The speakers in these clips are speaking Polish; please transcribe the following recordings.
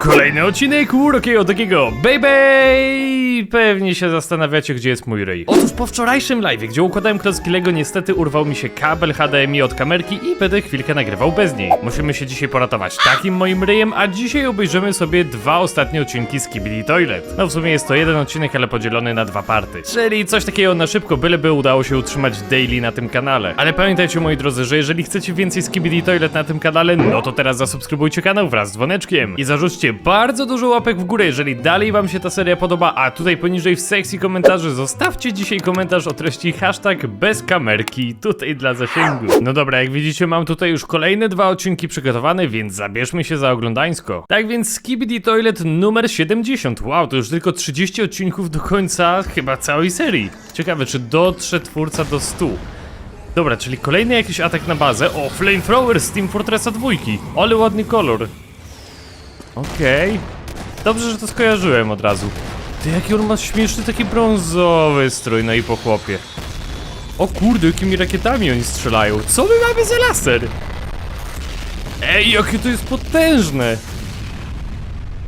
Kolejny odcinek urokiego takiego baby! Pewnie się zastanawiacie, gdzie jest mój ryj. Otóż po wczorajszym live, gdzie układałem klocki Lego, niestety urwał mi się kabel HDMI od kamerki i będę chwilkę nagrywał bez niej. Musimy się dzisiaj poratować takim moim ryjem, a dzisiaj obejrzymy sobie dwa ostatnie odcinki z Kibili Toilet. No w sumie jest to jeden odcinek, ale podzielony na dwa party. Czyli coś takiego na szybko, byleby udało się utrzymać daily na tym kanale. Ale pamiętajcie moi drodzy, że jeżeli chcecie więcej z Kibili Toilet na tym kanale, no to teraz zasubskrybujcie kanał wraz z dzwoneczkiem. I zarzućcie bardzo dużo łapek w górę, jeżeli dalej wam się ta seria podoba, a tutaj poniżej w sekcji komentarzy zostawcie dzisiaj komentarz o treści hashtag bez kamerki, tutaj dla zasięgu. No dobra, jak widzicie mam tutaj już kolejne dwa odcinki przygotowane, więc zabierzmy się za oglądańsko. Tak więc Skibidi Toilet numer 70, wow, to już tylko 30 odcinków do końca chyba całej serii. Ciekawe, czy dotrze twórca do 100. Dobra, czyli kolejny jakiś atak na bazę. O, Flamethrower z Team Fortressa 2. Ale ładny kolor. Okej. Dobrze, że to skojarzyłem od razu. Ty, jaki on ma śmieszny taki brązowy strój, no i po chłopie. O kurde, jakimi rakietami oni strzelają. Co my mamy za laser? Ej, jakie to jest potężne!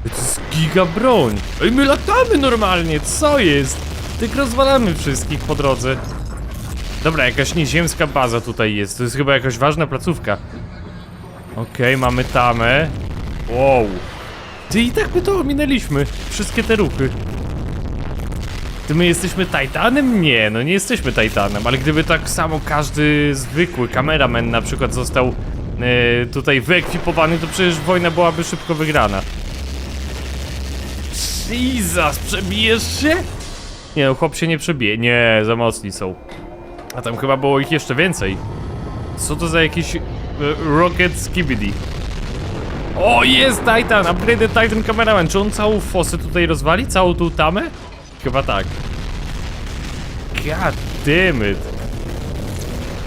To jest giga broń. Ej, my latamy normalnie, co jest? Tyk rozwalamy wszystkich po drodze. Dobra, jakaś nieziemska baza tutaj jest. To jest chyba jakaś ważna placówka. Okej, mamy tamę. Wow. Ty i tak my to ominęliśmy. Wszystkie te ruchy. Ty my jesteśmy Titanem? Nie, no nie jesteśmy Titanem, ale gdyby tak samo każdy zwykły kameraman na przykład został e, tutaj wyekwipowany, to przecież wojna byłaby szybko wygrana. Jesus, przebijesz się? Nie no, chłop się nie przebije. Nie, za mocni są. A tam chyba było ich jeszcze więcej. Co to za jakiś e, Rocket Skibidi? O, jest Titan! Upgraded Titan Cameraman. Czy on całą fosę tutaj rozwali? Całą tą tamę? Chyba tak. God damn it.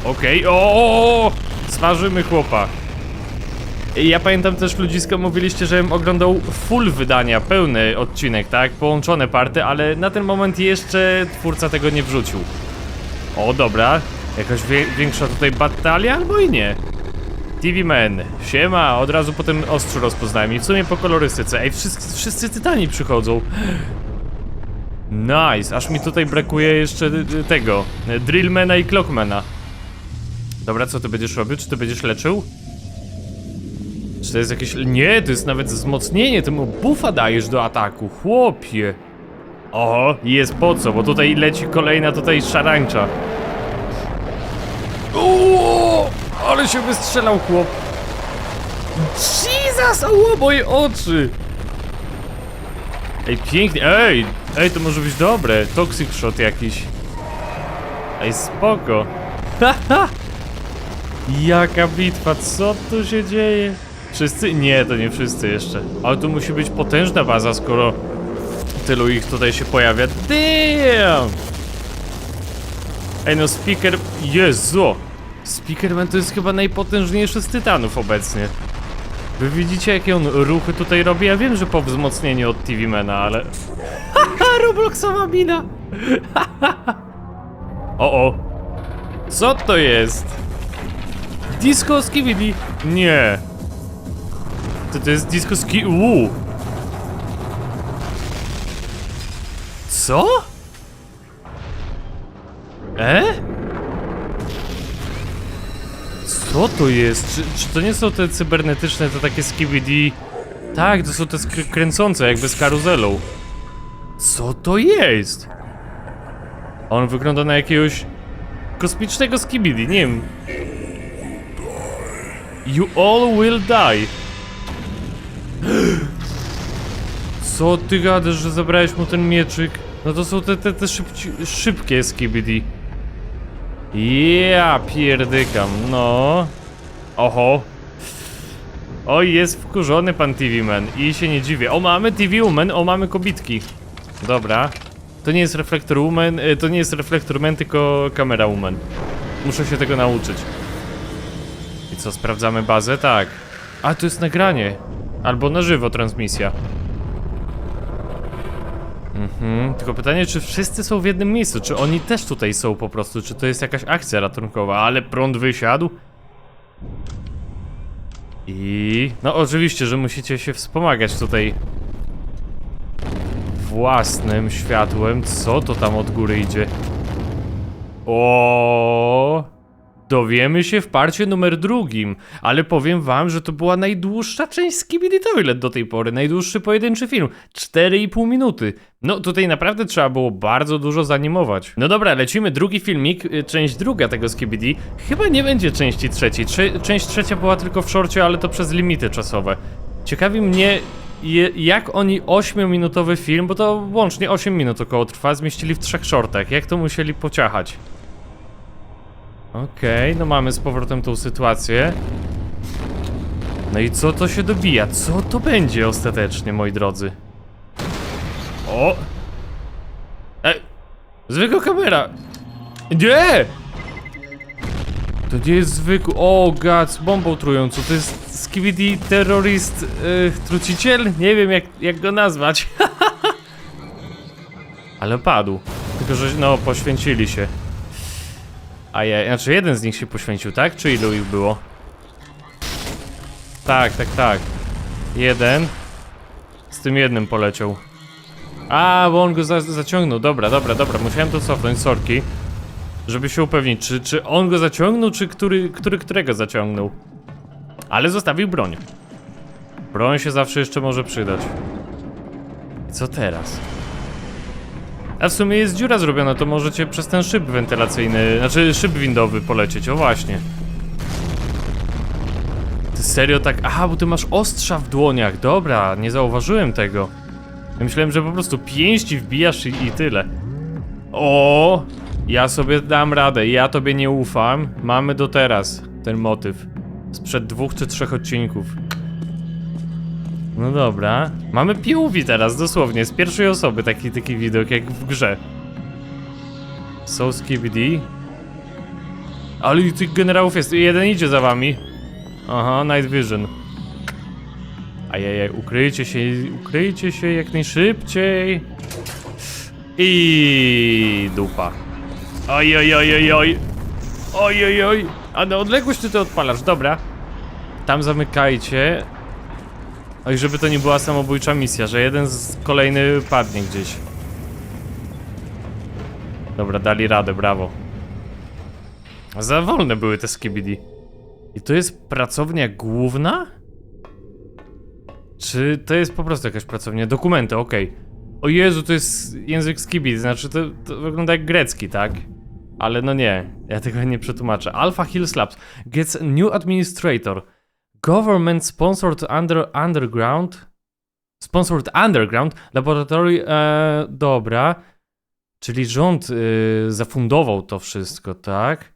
Okej, o, o, chłopa. Ja pamiętam też ludziska mówiliście, żebym oglądał full wydania, pełny odcinek, tak? Połączone party, ale na ten moment jeszcze twórca tego nie wrzucił. O, dobra. Jakaś większa tutaj batalia, albo i nie. TV Man, siema, od razu potem ostrzu rozpoznałem i w sumie po kolorystyce. Ej, wszyscy, wszyscy tytani przychodzą. Nice, aż mi tutaj brakuje jeszcze y, y, tego, y, Drillmana i Clockmana. Dobra, co ty będziesz robił? Czy ty będziesz leczył? Czy to jest jakieś... Nie, to jest nawet wzmocnienie, ty mu buffa dajesz do ataku, chłopie. Oho, jest po co, bo tutaj leci kolejna tutaj szarańcza. Uuu, ale się wystrzelał chłop. Jesus, o moje oczy. Ej, pięknie, ej, ej, to może być dobre. Toxic shot jakiś. Ej, spoko. Haha. Jaka bitwa, co tu się dzieje? Wszyscy? Nie, to nie wszyscy jeszcze. Ale tu musi być potężna baza, skoro tylu ich tutaj się pojawia. Damn! Ej no, speaker... Jezu! Speakerman to jest chyba najpotężniejszy z tytanów obecnie. Wy widzicie jakie on ruchy tutaj robi? Ja wiem, że po wzmocnieniu od TV-Mana, ale... Haha, Robloxowa mina! o o! Co to jest? Disco Skibidi? Nie. To to jest Disco Ski... Uuu. Co? E? Co to jest? Czy, czy to nie są te cybernetyczne, to takie skibidi? Tak, to są te kręcące, jakby z karuzelą. Co to jest? On wygląda na jakiegoś kosmicznego skibidi, nie wiem. You all will die. Co ty gadasz, że zabrałeś mu ten mieczyk? No to są te, te, te szybci, szybkie skibidi. Ja pierdykam, no. Oho. Oj, jest wkurzony pan TV Man i się nie dziwię. O, mamy TV Woman, o, mamy kobitki. Dobra. To nie jest reflektor Woman, y, to nie jest reflektor Man, tylko kamera Woman. Muszę się tego nauczyć. I co, sprawdzamy bazę? Tak. A, to jest nagranie. Albo na żywo transmisja. Mhm, tylko pytanie, czy wszyscy są w jednym miejscu? Czy oni też tutaj są po prostu? Czy to jest jakaś akcja ratunkowa? Ale prąd wysiadł? I... No oczywiście, że musicie się wspomagać tutaj własnym światłem. Co to tam od góry idzie? O, Dowiemy się w parcie numer drugim, ale powiem wam, że to była najdłuższa część Skibidi Toilet do tej pory, najdłuższy pojedynczy film, 4,5 minuty. No tutaj naprawdę trzeba było bardzo dużo zanimować. No dobra, lecimy, drugi filmik, y, część druga tego Skibidi. Chyba nie będzie części trzeciej, Trze część trzecia była tylko w szorcie, ale to przez limity czasowe. Ciekawi mnie, jak oni 8-minutowy film, bo to łącznie 8 minut około trwa, zmieścili w trzech shortach, jak to musieli pociachać. Okej, no mamy z powrotem tą sytuację. No i co to się dobija? Co to będzie ostatecznie, moi drodzy? O! E! Zwykła kamera! Nie! To nie jest zwykły... O, gad, bombą trującą. To jest Skibidi terroryst... Yy, truciciel? Nie wiem, jak, jak go nazwać. Ale padł. Tylko, że no, poświęcili się. A ja, znaczy jeden z nich się poświęcił, tak? Czy ilu ich było? Tak, tak, tak. Jeden. Z tym jednym poleciał. A, bo on go za zaciągnął. Dobra, dobra, dobra. Musiałem to cofnąć, sorki. Żeby się upewnić, czy, czy on go zaciągnął, czy który, który którego zaciągnął. Ale zostawił broń. Broń się zawsze jeszcze może przydać. Co teraz? A w sumie jest dziura zrobiona, to możecie przez ten szyb wentylacyjny, znaczy szyb windowy polecieć, o właśnie. Ty serio tak, aha, bo ty masz ostrza w dłoniach, dobra, nie zauważyłem tego. Ja myślałem, że po prostu pięści wbijasz i, i tyle. O, ja sobie dam radę, ja tobie nie ufam. Mamy do teraz ten motyw. Sprzed dwóch czy trzech odcinków. No dobra. Mamy POV teraz, dosłownie, z pierwszej osoby taki, taki widok, jak w grze. So skibidi. Ale tych generałów jest, jeden idzie za wami. Aha, Night Vision. Ajajaj, ukryjcie się, ukryjcie się jak najszybciej. I dupa. Oj, oj, oj, oj, oj. Oj, oj, oj. A na odległość ty to odpalasz, dobra. Tam zamykajcie. Oj, żeby to nie była samobójcza misja, że jeden z kolejny padnie gdzieś. Dobra, dali radę, brawo. Za wolne były te skibidi. I to jest pracownia główna? Czy to jest po prostu jakaś pracownia? Dokumenty, okej. O Jezu, to jest język skibidi, znaczy to, to wygląda jak grecki, tak? Ale no nie, ja tego nie przetłumaczę. Alpha Hills Labs gets new administrator. Government sponsored under underground. Sponsored underground laboratory. E, dobra. Czyli rząd y, zafundował to wszystko, tak?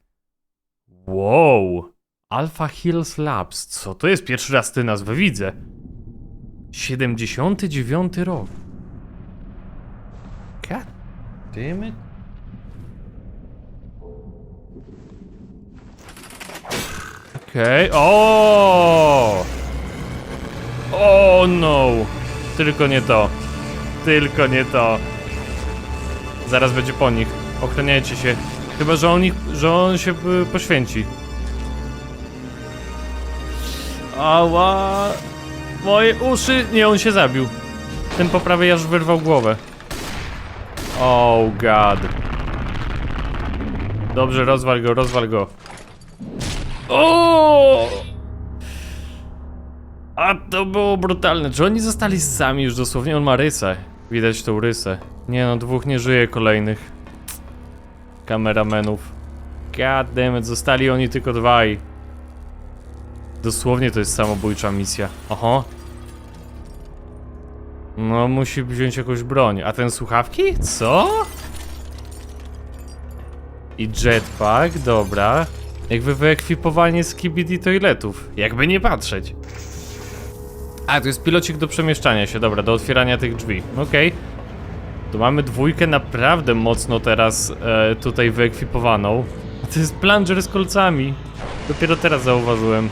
Wow. Alpha Hills Labs. Co to jest? Pierwszy raz tę nazwę widzę. 79 rok. God damn it. Okej, o! O no! Tylko nie to. Tylko nie to. Zaraz będzie po nich. Ochraniajcie się. Chyba, że on, ich, że on się y, poświęci. Ała! Moje uszy! Nie, on się zabił. Ten po prawej aż wyrwał głowę. Oh god. Dobrze, rozwal go, rozwal go. O! A to było brutalne. Czy oni zostali sami już dosłownie? On ma rysę. Widać tą rysę. Nie no, dwóch nie żyje kolejnych. Kameramenów. God damn it, zostali oni tylko dwaj. Dosłownie to jest samobójcza misja. Oho. No, musi wziąć jakąś broń. A ten słuchawki? Co? I jetpack, dobra. Jakby wyekwipowanie z KBD toiletów. Jakby nie patrzeć. A, to jest pilocik do przemieszczania się, dobra, do otwierania tych drzwi. Okej. To mamy dwójkę naprawdę mocno teraz e, tutaj wyekwipowaną. To jest plunger z kolcami. Dopiero teraz zauważyłem.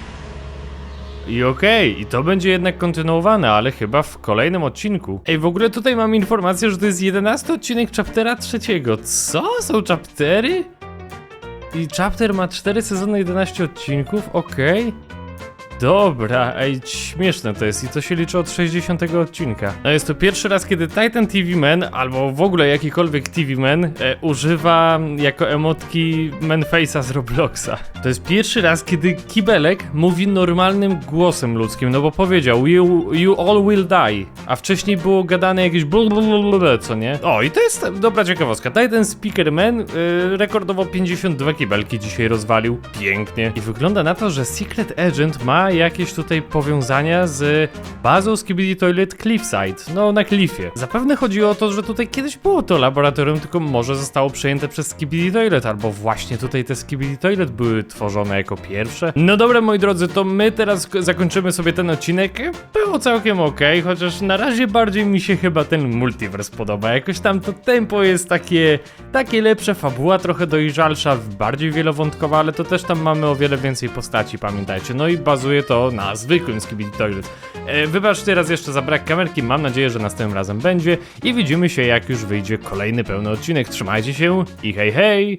I okej, i to będzie jednak kontynuowane, ale chyba w kolejnym odcinku. Ej, w ogóle tutaj mam informację, że to jest 11 odcinek chaptera trzeciego. Co? Są chaptery? I chapter ma 4 sezony, 11 odcinków, okej. Dobra, ej, śmieszne to jest i to się liczy od 60 odcinka. No jest to pierwszy raz, kiedy Titan TV Man, albo w ogóle jakikolwiek TV Man, e, używa jako emotki Manface'a z Robloxa. To jest pierwszy raz, kiedy Kibelek mówi normalnym głosem ludzkim, no bo powiedział you, you all will die, a wcześniej było gadane jakieś blablabla, co nie? O, i to jest dobra ciekawostka. Titan Speaker Man y, rekordowo 52 kibelki dzisiaj rozwalił. Pięknie. I wygląda na to, że Secret Agent ma jakieś tutaj powiązania z bazą Skibidi Toilet Cliffside. No, na Cliffie. Zapewne chodzi o to, że tutaj kiedyś było to laboratorium, tylko może zostało przejęte przez Skibidi Toilet, albo właśnie tutaj te Skibidi Toilet były tworzone jako pierwsze. No dobra, moi drodzy, to my teraz zakończymy sobie ten odcinek. Było całkiem ok, chociaż na razie bardziej mi się chyba ten multiverse podoba. Jakoś tam to tempo jest takie, takie lepsze, fabuła trochę dojrzalsza, bardziej wielowątkowa, ale to też tam mamy o wiele więcej postaci, pamiętajcie. No i bazuje to na zwykłym Skibidi Toilet. E, wybaczcie raz jeszcze za brak kamerki, mam nadzieję, że następnym razem będzie i widzimy się jak już wyjdzie kolejny pełny odcinek. Trzymajcie się i hej hej!